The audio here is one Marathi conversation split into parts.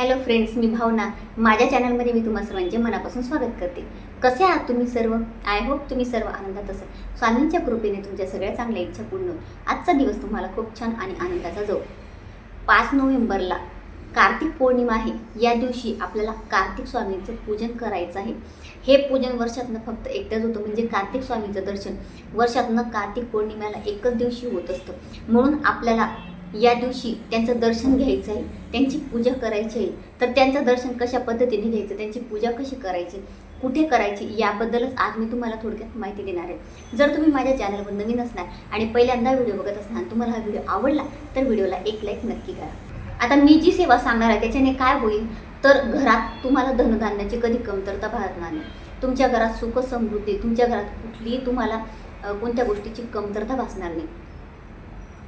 हॅलो फ्रेंड्स मी भावना. माझ्या चॅनलमध्ये मी तुम्हा सर्वांचे मनापासून स्वागत करते. कसे आहात तुम्ही सर्व? आय होप तुम्ही सर्व आनंदात असाल. स्वामींच्या कृपेने तुमच्या सगळ्या चांगल्या इच्छा पूर्ण होईल. आजचा दिवस तुम्हाला खूप छान आणि आनंदाचा जाऊ. पाच नोव्हेंबरला कार्तिक पौर्णिमा आहे. या दिवशी आपल्याला कार्तिक स्वामींचं पूजन करायचं आहे. हे पूजन वर्षातनं फक्त एकदाच होतं म्हणजे कार्तिक स्वामीचं दर्शन. वर्षातनं कार्तिक पौर्णिमेला एकच दिवशी होत असतं. म्हणून आपल्याला या दिवशी त्यांचं दर्शन घ्यायचं आहे त्यांची पूजा करायची आहे तर त्यांचं दर्शन कशा पद्धतीने घ्यायचं त्यांची पूजा कशी करायची कुठे करायची याबद्दलच आज मी तुम्हाला थोडक्यात माहिती देणार आहे. जर तुम्ही माझ्या चॅनलवर नवीन असणार आणि पहिल्यांदा व्हिडिओ बघत असणार तुम्हाला हा व्हिडिओ आवडला तर व्हिडिओला एक लाईक नक्की करा. आता मी जी सेवा सांगणार आहे त्याच्याने काय होईल? तर घरात तुम्हाला धनधान्याची कधी कमतरता भासणार नाही. तुमच्या घरात सुख समृद्धी तुमच्या घरात कुठलीही तुम्हाला कोणत्या गोष्टीची कमतरता भासणार नाही.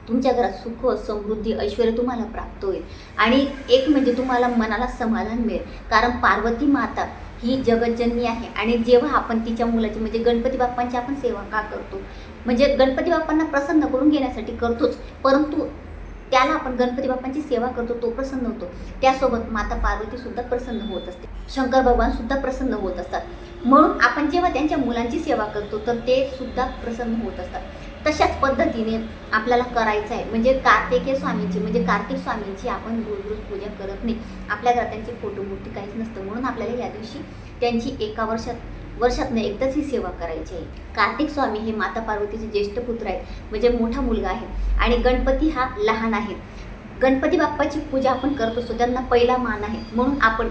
तुमच्या घरात सुख समृद्धी ऐश्वर तुम्हाला प्राप्त होईल. आणि एक म्हणजे तुम्हाला मनाला समाधान मिळेल. कारण पार्वती माता ही जगज्जननी आहे. आणि जेव्हा आपण तिच्या मुलाची म्हणजे गणपती बाप्पांची आपण सेवा का करतो? म्हणजे गणपती बाप्पांना प्रसन्न करून घेण्यासाठी करतोच. परंतु त्याला आपण गणपती बाप्पांची सेवा करतो तो प्रसन्न होतो. त्यासोबत माता पार्वती सुद्धा प्रसन्न होत असते. शंकर भगवान सुद्धा प्रसन्न होत असतात. म्हणून आपण जेव्हा त्यांच्या मुलांची सेवा करतो तर ते सुद्धा प्रसन्न होत असतात. तशाच पद्धतीने आपल्याला करायचं आहे. म्हणजे कार्तिकेय स्वामींची म्हणजे कार्तिक स्वामींची आपण रोज रोज पूजा करत नाही. आपल्या घरात त्यांची फोटो मूर्ती काहीच नसतं. म्हणून आपल्याला या दिवशी त्यांची एका वर्षात वर्षातनं एकदाच ही सेवा करायची आहे. कार्तिक स्वामी हे माता पार्वतीचे ज्येष्ठ पुत्र आहेत. म्हणजे मोठा मुलगा आहे. आणि गणपती हा लहान आहे. गणपती बाप्पाची पूजा आपण करत असतो. त्यांना पहिला मान आहे. म्हणून आपण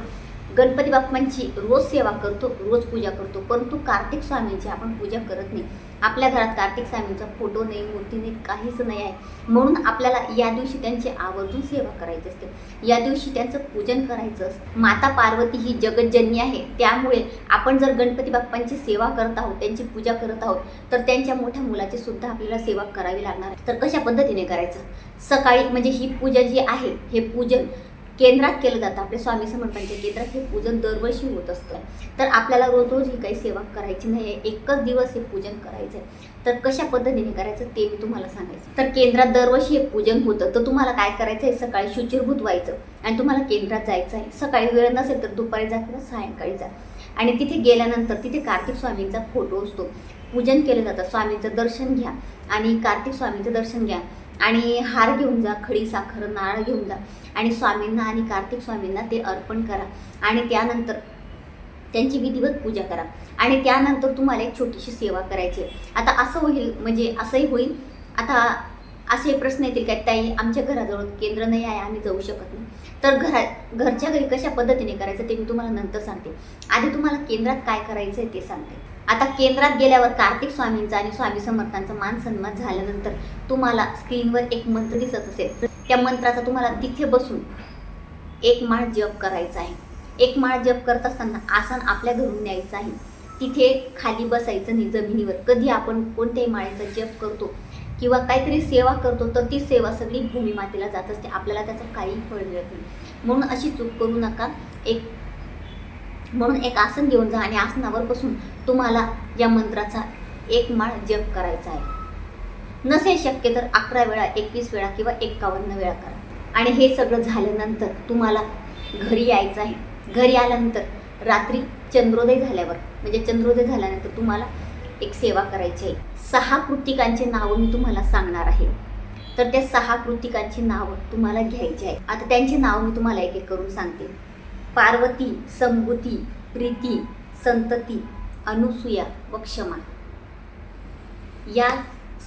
गणपती बाप्पांची रोज सेवा करतो रोज पूजा करतो. परंतु कार्तिक स्वामींची आपण पूजा करत नाही. आपल्या घरात कार्तिक स्वामींचा फोटो नाही मूर्ती नाही काहीच नाही आहे. म्हणून आपल्याला या दिवशी त्यांची आवर्जून सेवा करायची असते. या दिवशी त्यांचं पूजन करायचं असतं. माता पार्वती ही जगज्जननी आहे. त्यामुळे आपण जर गणपती बाप्पांची सेवा करत आहोत त्यांची पूजा करत आहोत तर त्यांच्या मोठ्या मुलाची सुद्धा आपल्याला सेवा करावी लागणार तर कशा पद्धतीने करायचं? सकाळी म्हणजे ही पूजा जी आहे हे पूजन केंद्रात केलं जातं. आपल्या स्वामी समर्थांच्या केंद्रात हे पूजन दरवर्षी होत असतं. तर आपल्याला रोज रोज ही काही सेवा करायची नाही. आहे एकच दिवस हे पूजन करायचं आहे. तर कशा पद्धतीने करायचं ते मी तुम्हाला सांगायचं. तर केंद्रात दरवर्षी हे पूजन होतं. तर तुम्हाला काय करायचं आहे? सकाळी शुचिरभूत व्हायचं. आणि तुम्हाला केंद्रात जायचं आहे. सकाळी वेळ नसेल तर दुपारी जा किंवा सायंकाळी जा. आणि तिथे गेल्यानंतर तिथे कार्तिक स्वामींचा फोटो असतो. पूजन केलं जातं. स्वामींचं दर्शन घ्या. आणि कार्तिक स्वामींचं दर्शन घ्या. आणि हार घेऊन जा खडी साखर नारळ घेऊन जा. आणि स्वामींना आणि कार्तिक स्वामींना ते अर्पण करा. आणि त्यानंतर त्यांची विधिवत पूजा करा. आणि त्यानंतर तुम्हाला एक छोटीशी सेवा करायची आहे. आता असं होईल म्हणजे असंही होईल. आता असे प्रश्न येतील काय ताई आमच्या घराजवळ केंद्र नाही आहे आम्ही जाऊ शकत नाही. तर घरा घरच्या घरी कशा पद्धतीने करायचं ते मी तुम्हाला नंतर सांगते. आधी तुम्हाला केंद्रात काय करायचं आहे ते सांगते. आता केंद्रात गेल्यावर कार्तिक स्वामींचा आणि स्वामी समर्थांचा मान सन्मान झाल्यानंतर तुम्हाला स्क्रीनवर एक मंत्र दिसत असेल. त्या मंत्राचा तुम्हाला तिथे बसून एक माळ जप करायचा आहे. एक माळ जप करत असताना आसन आपल्या घरून न्यायचं आहे. तिथे खाली बसायचं नाही जमिनीवर. कधी आपण कोणत्याही माळेचा जप करतो किंवा काहीतरी सेवा करतो तर ती सेवा सगळी भूमिमातेला जात असते. आपल्याला त्याचं काही फळ मिळत नाही. म्हणून अशी चूक करू नका. एक म्हणून एक आसन घेऊन जा आणि आसनावर बसून तुम्हाला या मंत्राचा एक माळ जप करायचा आहे. नसेल शक्य तर अकरा वेळा एकवीस वेळा किंवा एक्कावन्न वेळा करा. आणि हे सगळं झाल्यानंतर तुम्हाला घरी यायचं आहे. घरी आल्यानंतर रात्री चंद्रोदय झाल्यावर म्हणजे चंद्रोदय झाल्यानंतर तुम्हाला एक सेवा करायची आहे. सहा कृतिकांची नावं मी तुम्हाला सांगणार आहे. तर त्या सहा कृतिकांची नावं तुम्हाला घ्यायची आहे. आता त्यांची नावं मी तुम्हाला एक एक करून सांगते. पार्वती संभूती प्रीती संतती अनुसूया व क्षमा. या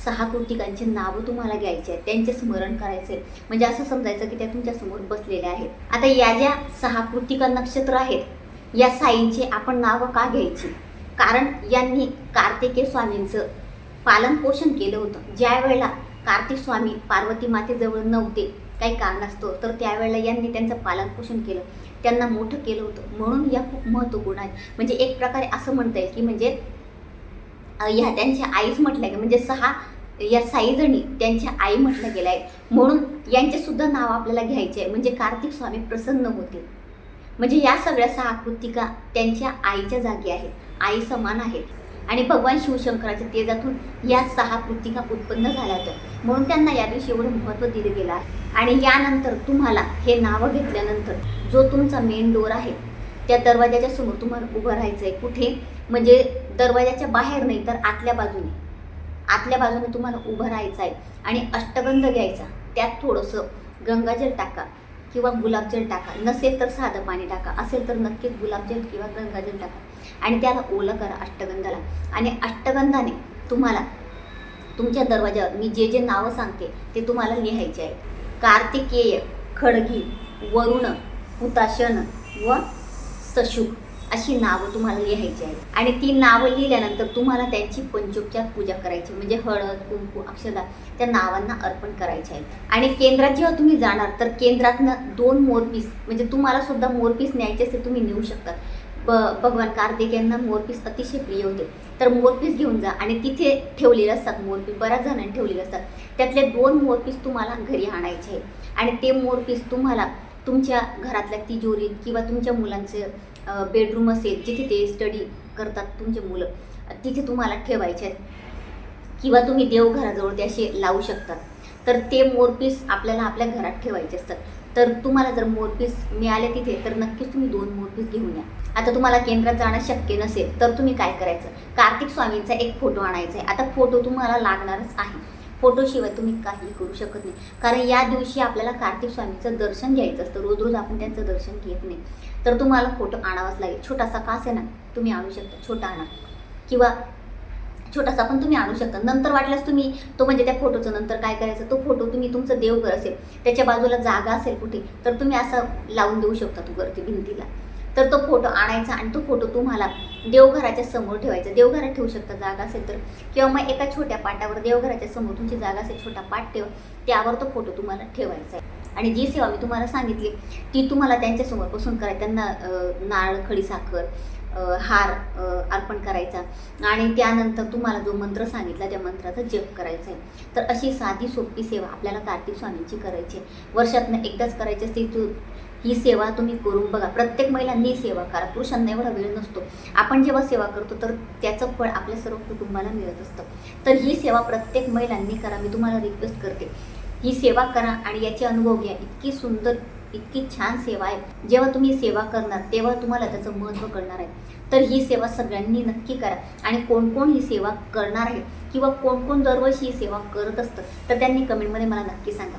सहा कृतिकांची नावं तुम्हाला घ्यायची आहेत. त्यांचे स्मरण करायचे म्हणजे असं समजायचं की त्या तुमच्यासमोर बसलेल्या आहेत. आता या ज्या सहा कृतिका नक्षत्र आहेत या साईंचे आपण नावं का घ्यायची? कारण यांनी कार्तिकेय स्वामींचं पालनपोषण केलं होतं. ज्या वेळेला कार्तिक स्वामी पार्वती मातेजवळ नव्हते काही कारणास्तव तर त्यावेळेला यांनी त्यांचं पालनपोषण केलं. त्यांना मोठं केलं होतं. म्हणून या खूप महत्त्वपूर्ण आहेत. म्हणजे एक प्रकारे असं म्हणता येईल की म्हणजे ह्या त्यांच्या आईच म्हटल्या की म्हणजे सहा या साईजणी त्यांच्या आई म्हटल्या गेल्या आहेत. म्हणून यांचेसुद्धा नाव आपल्याला घ्यायचे आहे. म्हणजे कार्तिक स्वामी प्रसन्न होते. म्हणजे या सगळ्या सहा कृतिका त्यांच्या आईच्या जागी आहेत. आई समान आहेत. आणि भगवान शिवशंकराच्या तेजातून या सहा कृतिका उत्पन्न झाल्या होत्या. म्हणून त्यांना या दिवशी एवढं महत्त्व दिलं गेलं आहे. आणि यानंतर तुम्हाला हे नावं घेतल्यानंतर जो तुमचा मेन डोर आहे त्या दरवाजाच्या समोर तुम्हाला उभं राहायचं आहे कुठे? म्हणजे दरवाजाच्या बाहेर नाही तर आतल्या बाजूने. आतल्या बाजूने तुम्हाला उभं राहायचं आहे आणि अष्टगंध घ्यायचा. त्यात थोडंसं गंगाजल टाका. किंवा गुलाबजल टाका. नसेल तर साधं पाणी टाका. असेल तर नक्कीच गुलाबजल किंवा गंगाजल टाका. आणि त्याला ओलं करा अष्टगंधाला. आणि अष्टगंधाने तुम्हाला तुमच्या दरवाजावर मी जे जे नावं सांगते ते तुम्हाला लिहायचे आहे. कार्तिकेय खडगी वरुण हुताशन व सशुक अशी नावं तुम्हाला लिहायची आहेत. आणि ती नावं लिहिल्यानंतर तुम्हाला त्यांची पंचोपचार पूजा करायची म्हणजे हळद कुंकू अक्षदा त्या नावांना अर्पण करायचे आहेत. आणि केंद्रात जेव्हा तुम्ही जाणार तर केंद्रातनं दोन मोरपीस म्हणजे तुम्हाला सुद्धा मोरपीस न्यायचे असेल तुम्ही नेऊ शकता. ब भगवान कार्तिक यांना मोरपीस अतिशय प्रिय होते. तर मोरपीस घेऊन जा आणि तिथे ठेवलेले असतात मोरपीस बऱ्याच जणांनी ठेवलेले असतात. त्यातले दोन मोरपीस तुम्हाला घरी आणायचे आहे आणि ते मोरपीस तुम्हाला तुमच्या घरातल्या तिजोरीत किंवा तुमच्या मुलांचं बेडरूम असेल जिथे ते स्टडी करतात तुमचे मुलं तिथे तुम्हाला ठेवायचे आहेत. किंवा तुम्ही देवघराजवळ ते असे लावू शकतात तर ते मोरपीस आपल्याला आपल्या घरात ठेवायचे असतात. तर तुम्हाला जर मोरपीस मिळाले तिथे तर नक्कीच तुम्ही दोन मोरपीस घेऊन या. आता तुम्हाला केंद्रात जाणं शक्य नसेल तर तुम्ही काय करायचं? कार्तिक स्वामींचा एक फोटो आणायचा आहे. आता फोटो तुम्हाला लागणारच आहे. फोटोशिवाय तुम्ही काही करू शकत नाही. कारण या दिवशी आपल्याला कार्तिक स्वामीचं दर्शन घ्यायचं असतं. रोज रोज आपण त्यांचं दर्शन घेत नाही. तर तुम्हाला फोटो आणावाच लागेल. छोटासा कास आहे ना तुम्ही आणू शकता. छोटा आणा. किंवा छोटासा पण तुम्ही आणू शकता. नंतर वाटल्यास तुम्ही तो म्हणजे त्या फोटोचं नंतर काय करायचं? तो फोटो तुम्ही तुमचं देवघर असेल. त्याच्या बाजूला जागा असेल कुठे तर तुम्ही असं लावून देऊ शकता तू वरती भिंतीला. तर तो फोटो आणायचा आणि तो फोटो तुम्हाला देवघराच्या समोर ठेवायचा. देवघरात ठेवू शकता जागा असेल तर. किंवा मग एका छोट्या पाटावर देवघराच्या समोर तुमची जागा असेल छोटा पाट ठेवा. त्यावर तो फोटो तुम्हाला ठेवायचा आहे. आणि जी सेवा मी तुम्हाला सांगितली ती तुम्हाला त्यांच्यासमोर बसून करायची. त्यांना नारळ खडीसाखर हार अर्पण करायचा. आणि त्यानंतर तुम्हाला जो मंत्र सांगितला त्या मंत्राचा जप करायचा आहे. तर अशी साधी सोपी सेवा आपल्याला कार्तिक स्वामींची करायची आहे. वर्षातनं एकदाच करायची असते तू ही सेवा तुम्ही करून बघा. प्रत्येक महिलांनी सेवा करा. पुरुषांना एवढा वेळ नसतो. आपण जेव्हा सेवा करतो तर त्याचं फळ आपल्या सर्व कुटुंबाला मिळत असतं. तर ही सेवा प्रत्येक महिलांनी करा. मी तुम्हाला रिक्वेस्ट करते. ही सेवा करा आणि याचे अनुभव घ्या. इतकी सुंदर इतकी छान सेवा आहे. जेव्हा तुम्ही सेवा करणार तेव्हा तुम्हाला त्याचं महत्त्व कळणार आहे. तर ही सेवा सगळ्यांनी नक्की करा. आणि कोण कोण ही सेवा करणार आहे किंवा कोण कोण दरवर्षी ही सेवा करत असतं तर त्यांनी कमेंटमध्ये मला नक्की सांगा.